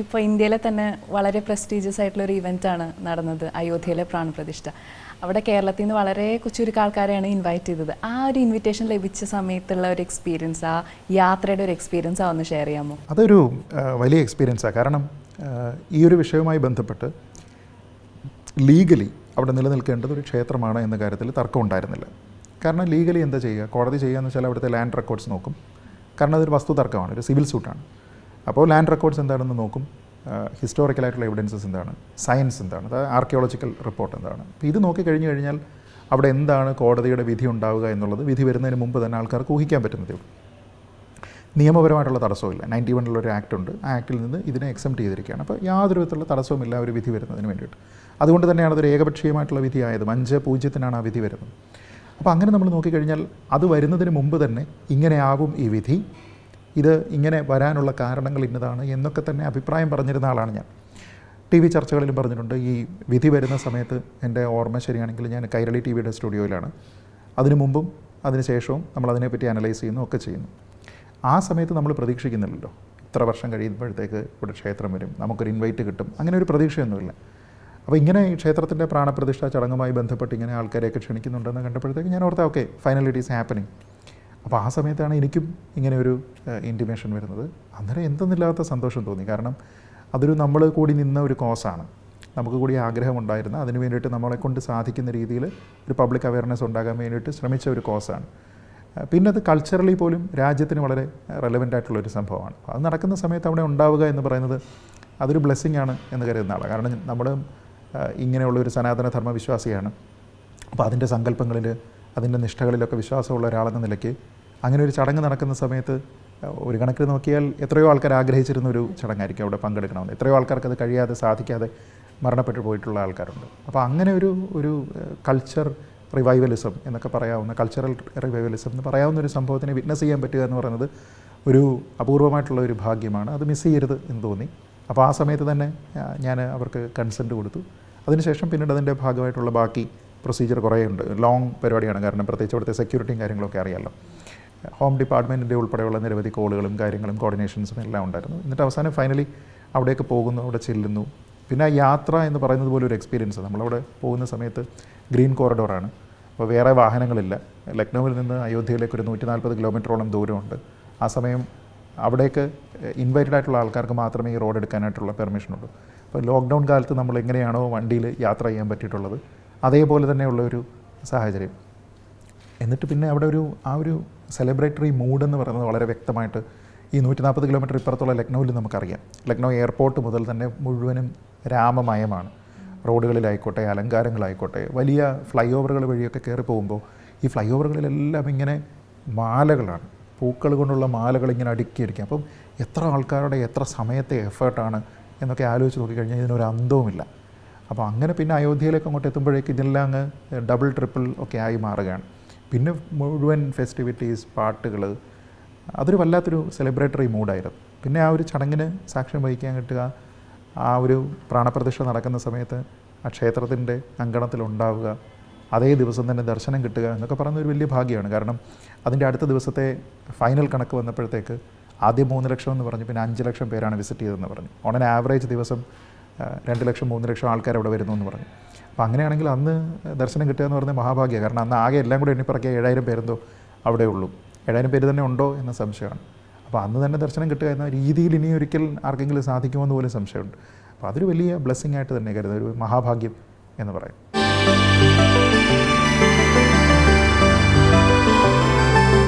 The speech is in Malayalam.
ഇപ്പോൾ ഇന്ത്യയിലെ തന്നെ വളരെ പ്രസ്റ്റീജിയസ് ആയിട്ടുള്ള ഒരു ഇവന്റ് ആണ് നടന്നത് അയോധ്യയിലെ പ്രാണപ്രതിഷ്ഠ. അവിടെ കേരളത്തിൽ നിന്ന് വളരെ ചുരുക്കം ആൾക്കാരെയാണ് ഇൻവൈറ്റ് ചെയ്തത്. ആ ഒരു ഇൻവിറ്റേഷൻ ലഭിച്ച സമയത്തുള്ള ഒരു എക്സ്പീരിയൻസ് ആ യാത്രയുടെ ഒരു എക്സ്പീരിയൻസ് ആ ഒന്ന് ഷെയർ ചെയ്യാമോ? അതൊരു വലിയ എക്സ്പീരിയൻസാണ് കാരണം ഈ ഒരു വിഷയവുമായി ബന്ധപ്പെട്ട് ലീഗലി അവിടെ നിലനിൽക്കേണ്ടത് ഒരു ക്ഷേത്രമാണ് എന്ന കാര്യത്തിൽ തർക്കം ഉണ്ടായിരുന്നില്ല. കാരണം ലീഗലി എന്താ ചെയ്യുക? കോടതി ചെയ്യുക എന്ന് വെച്ചാൽ അവിടുത്തെ ലാൻഡ് റെക്കോർഡ്സ് നോക്കും. കാരണം അതൊരു വസ്തു തർക്കമാണ് ഒരു സിവിൽ സൂട്ടാണ് അപ്പോൾ ലാൻഡ് റെക്കോർഡ്സ് എന്താണെന്ന് നോക്കും. ഹിസ്റ്റോറിക്കലായിട്ടുള്ള എവിഡൻസസ് എന്താണ്? സയൻസ് എന്താണ്? അതായത് ആർക്കിയോളജിക്കൽ റിപ്പോർട്ട് എന്താണ്? ഇത് നോക്കി കഴിഞ്ഞു കഴിഞ്ഞാൽ അവിടെ എന്താണ് കോടതിയുടെ വിധി ഉണ്ടാവുക എന്നുള്ളത്? വിധി വരുന്നതിന് മുമ്പ് തന്നെ ആൾക്കാർക്ക് ഊഹിക്കാൻ പറ്റുന്നതേ ഉള്ളൂ. നിയമപരമായിട്ടുള്ള തടസ്സമില്ല നയന്റി വണ്ണിലൊരു ആക്ട് ഉണ്ട്. ആ ആക്ടിൽ നിന്ന് ഇതിനെ എക്സംപ്റ്റ് ചെയ്തിരിക്കുകയാണ്. അപ്പോൾ യാതൊരു വിധത്തിലുള്ള തടസ്സവുമില്ല ഒരു വിധി വരുന്നതിന് വേണ്ടിയിട്ട്. അതുകൊണ്ട് തന്നെയാണ് അതൊരു ഏകപക്ഷീയമായിട്ടുള്ള വിധിയായതും. അഞ്ച് പൂജ്യത്തിനാണ് ആ വിധി വരുന്നത്. അപ്പോൾ അങ്ങനെ നമ്മൾ നോക്കിക്കഴിഞ്ഞാൽ അത് വരുന്നതിന് മുമ്പ് തന്നെ ഇങ്ങനെയാവും ഈ വിധി. ഇത് ഇങ്ങനെ വരാനുള്ള കാരണങ്ങൾ ഇന്നതാണ് എന്നൊക്കെ തന്നെ അഭിപ്രായം പറഞ്ഞിരുന്ന ആളാണ് ഞാൻ. ടി വി ചർച്ചകളിലും പറഞ്ഞിട്ടുണ്ട്. ഈ വിധി വരുന്ന സമയത്ത് എന്റെ ഓർമ്മ ശരിയാണെങ്കിൽ ഞാൻ കൈരളി ടി വിയുടെ സ്റ്റുഡിയോയിലാണ്. അതിനു മുമ്പും അതിന് ശേഷവും നമ്മൾ അതിനെപ്പറ്റി അനലൈസ് ചെയ്യുന്നു ഒക്കെ ചെയ്യുന്നു. ആ സമയത്ത് നമ്മൾ പ്രതീക്ഷിക്കുന്നില്ലല്ലോ. ഇത്ര വർഷം കഴിയുമ്പോഴത്തേക്ക് ഇവിടെ ക്ഷേത്രം വരും. നമുക്കൊരു ഇൻവൈറ്റ് കിട്ടും. അങ്ങനെ ഒരു പ്രതീക്ഷയൊന്നുമില്ല. അപ്പോൾ ഇങ്ങനെ ഈ ക്ഷേത്രത്തിന്റെ പ്രാണപ്രതിഷ്ഠ ചടങ്ങുമായി ബന്ധപ്പെട്ട് ഇങ്ങനെ ആൾക്കാരെയൊക്കെ ക്ഷണിക്കുന്നുണ്ടെന്ന് കണ്ടപ്പോഴത്തേക്ക് ഞാൻ ഓർത്താ okay final it is happening അപ്പോൾ ആ സമയത്താണ് എനിക്കും ഇങ്ങനെ ഒരു ഇന്റിമേഷൻ വരുന്നത്. അന്നേരം എന്തെന്നില്ലാത്ത സന്തോഷം തോന്നി. കാരണം അതൊരു നമ്മൾ കൂടി നിന്ന ഒരു കോസാണ് നമുക്ക് കൂടി ആഗ്രഹമുണ്ടായിരുന്ന അതിന് വേണ്ടിയിട്ട് നമ്മളെ കൊണ്ട് സാധിക്കുന്ന രീതിയിൽ ഒരു പബ്ലിക് അവയർനെസ് ഉണ്ടാകാൻ വേണ്ടിയിട്ട് ശ്രമിച്ച ഒരു കോസാണ് പിന്നെ അത് കൾച്ചറലി പോലും രാജ്യത്തിന് വളരെ റെലവന്റ് ആയിട്ടുള്ള ഒരു സംഭവമാണ്. അത് നടക്കുന്ന സമയത്ത് അവിടെ ഉണ്ടാവുക എന്ന് പറയുന്നത് അതൊരു ബ്ലെസ്സിങ് ആണ് എന്ന് കരുതുന്ന ആളാണ്. കാരണം നമ്മൾ ഇങ്ങനെയുള്ള ഒരു സനാതന ധർമ്മ വിശ്വാസിയാണ് അപ്പോൾ അതിന്റെ സങ്കല്പങ്ങളിൽ അതിന്റെ നിഷ്ഠകളിലൊക്കെ വിശ്വാസമുള്ള ഒരാളെന്ന നിലയ്ക്ക് അങ്ങനെ ഒരു ചടങ്ങ് നടക്കുന്ന സമയത്ത് ഒരു കണക്കിൽ നോക്കിയാൽ എത്രയോ ആൾക്കാർ ആഗ്രഹിച്ചിരുന്ന ഒരു ചടങ്ങായിരിക്കും അവിടെ പങ്കെടുക്കണമെന്ന്. എത്രയോ ആൾക്കാർക്ക് അത് കഴിയാതെ സാധിക്കാതെ മരണപ്പെട്ടു പോയിട്ടുള്ള ആൾക്കാരുണ്ട്. അപ്പോൾ അങ്ങനെ ഒരു ഒരു കൾച്ചർ റിവൈവലിസം എന്നൊക്കെ പറയാവുന്ന കൾച്ചറൽ റിവൈവലിസം എന്ന് പറയാവുന്ന ഒരു സംഭവത്തിനെ വിറ്റ്നസ് ചെയ്യാൻ പറ്റുക എന്ന് പറയുന്നത് ഒരു അപൂർവമായിട്ടുള്ള ഒരു ഭാഗ്യമാണ്. അത് മിസ് ചെയ്യരുത് എന്ന് തോന്നി. അപ്പോൾ ആ സമയത്ത് തന്നെ ഞാൻ അവർക്ക് കൺസെന്റ് കൊടുത്തു. അതിനുശേഷം പിന്നീട് അതിന്റെ ഭാഗമായിട്ടുള്ള ബാക്കി പ്രൊസീജിയർ കുറേ ഉണ്ട് ലോങ് പരിപാടിയാണ്. കാരണം പ്രത്യേകിച്ച് അവിടുത്തെ സെക്യൂരിറ്റിയും കാര്യങ്ങളൊക്കെ അറിയാമല്ലോ ഹോം ഡിപ്പാർട്ട്മെന്റിന്റെ ഉൾപ്പെടെയുള്ള നിരവധി കോളുകളും കാര്യങ്ങളും കോർഡിനേഷൻസും എല്ലാം ഉണ്ടായിരുന്നു. എന്നിട്ട് അവസാനം ഫൈനലി അവിടേക്ക് പോകുന്നു. അവിടെ ചെല്ലുന്നു. പിന്നെ യാത്ര എന്ന് പറയുന്നത് പോലെ ഒരു എക്സ്പീരിയൻസ് നമ്മളവിടെ പോകുന്ന സമയത്ത് ഗ്രീൻ കോറിഡോറാണ് അപ്പോൾ വേറെ വാഹനങ്ങളില്ല. ലക്നൗവിൽ നിന്ന് അയോധ്യയിലേക്ക് ഒരു നൂറ്റി നാൽപ്പത് കിലോമീറ്ററോളം ദൂരമുണ്ട്. ആ സമയം അവിടേക്ക് ഇൻവൈറ്റഡ് ആയിട്ടുള്ള ആൾക്കാർക്ക് മാത്രമേ ഈ റോഡ് എടുക്കാനായിട്ടുള്ള പെർമിഷൻ ഉള്ളൂ. അപ്പോൾ ലോക്ക്ഡൗൺ കാലത്ത് നമ്മൾ എങ്ങനെയാണോ വണ്ടിയിൽ യാത്ര ചെയ്യാൻ പറ്റിയിട്ടുള്ളത് അതേപോലെ തന്നെയുള്ള ഒരു സാഹചര്യം. എന്നിട്ട് പിന്നെ അവിടെ ഒരു ആ ഒരു സെലിബ്രേറ്ററി മൂഡ് എന്ന് പറയുന്നത് വളരെ വ്യക്തമായിട്ട് ഈ നൂറ്റി നാൽപ്പത് കിലോമീറ്റർ ഇപ്പുറത്തുള്ള ലക്നൗവിൽ നമുക്കറിയാം. ലക്നൗ എയർപോർട്ട് മുതൽ തന്നെ മുഴുവനും രാമമയമാണ്. റോഡുകളിലായിക്കോട്ടെ അലങ്കാരങ്ങളായിക്കോട്ടെ വലിയ ഫ്ലൈ ഓവറുകൾ വഴിയൊക്കെ കയറി പോകുമ്പോൾ ഈ ഫ്ലൈ ഓവറുകളിലെല്ലാം ഇങ്ങനെ മാലകളാണ്. പൂക്കൾ കൊണ്ടുള്ള മാലകൾ ഇങ്ങനെ അടുക്കിയിരിക്കും. അപ്പം എത്ര ആൾക്കാരുടെ എത്ര സമയത്തെ എഫേർട്ടാണ് എന്നൊക്കെ ആലോചിച്ച് നോക്കിക്കഴിഞ്ഞാൽ ഇതിനൊരു അന്തവുമില്ല. അപ്പോൾ അങ്ങനെ പിന്നെ അയോധ്യയിലേക്ക് അങ്ങോട്ട് എത്തുമ്പോഴേക്ക് ഇതെല്ലാം അങ്ങ് ഡബിൾ ട്രിപ്പിൾ ഒക്കെ ആയി മാറുകയാണ്. പിന്നെ മുഴുവൻ ഫെസ്റ്റിവിറ്റീസ് പാട്ടുകൾ അതൊരു വല്ലാത്തൊരു സെലിബ്രേറ്ററി മൂഡായിരുന്നു. പിന്നെ ആ ഒരു ചടങ്ങിന് സാക്ഷ്യം വഹിക്കാൻ കിട്ടുക ആ ഒരു പ്രാണപ്രതിഷ്ഠ നടക്കുന്ന സമയത്ത് ആ ക്ഷേത്രത്തിന്റെ അങ്കണത്തിലുണ്ടാവുക അതേ ദിവസം തന്നെ ദർശനം കിട്ടുക എന്നൊക്കെ പറയുന്ന ഒരു വലിയ ഭാഗ്യമാണ്. കാരണം അതിന്റെ അടുത്ത ദിവസത്തെ ഫൈനൽ കണക്ക് വന്നപ്പോഴത്തേക്ക് ആദ്യം മൂന്ന് ലക്ഷം എന്ന് പറഞ്ഞു പിന്നെ അഞ്ച് ലക്ഷം പേരാണ് വിസിറ്റ് ചെയ്തതെന്ന് പറഞ്ഞു. ഓൺ ആൻ ആവറേജ് ദിവസം രണ്ട് ലക്ഷം മൂന്ന് ലക്ഷം ആൾക്കാർ അവിടെ വരുന്നു എന്ന് പറഞ്ഞു. അപ്പോൾ അങ്ങനെയാണെങ്കിൽ അന്ന് ദർശനം കിട്ടുക എന്ന് പറഞ്ഞാൽ മഹാഭാഗ്യം. കാരണം അന്ന് ആകെ എല്ലാം കൂടെ എണ്ണിപ്പറക്കിയ ഏഴായിരം പേരെന്തോ അവിടെ ഉള്ളൂ. ഏഴായിരം പേര് തന്നെ ഉണ്ടോ എന്ന സംശയമാണ്. അപ്പോൾ അന്ന് തന്നെ ദർശനം കിട്ടുക എന്ന രീതിയിൽ ഇനി ഒരിക്കൽ ആർക്കെങ്കിലും സാധിക്കുമോ എന്ന് പോലും സംശയമുണ്ട്. അപ്പോൾ അതൊരു വലിയ ബ്ലെസ്സിങ് ആയിട്ട് തന്നെ കരുതുന്നത് ഒരു മഹാഭാഗ്യം എന്ന് പറയും.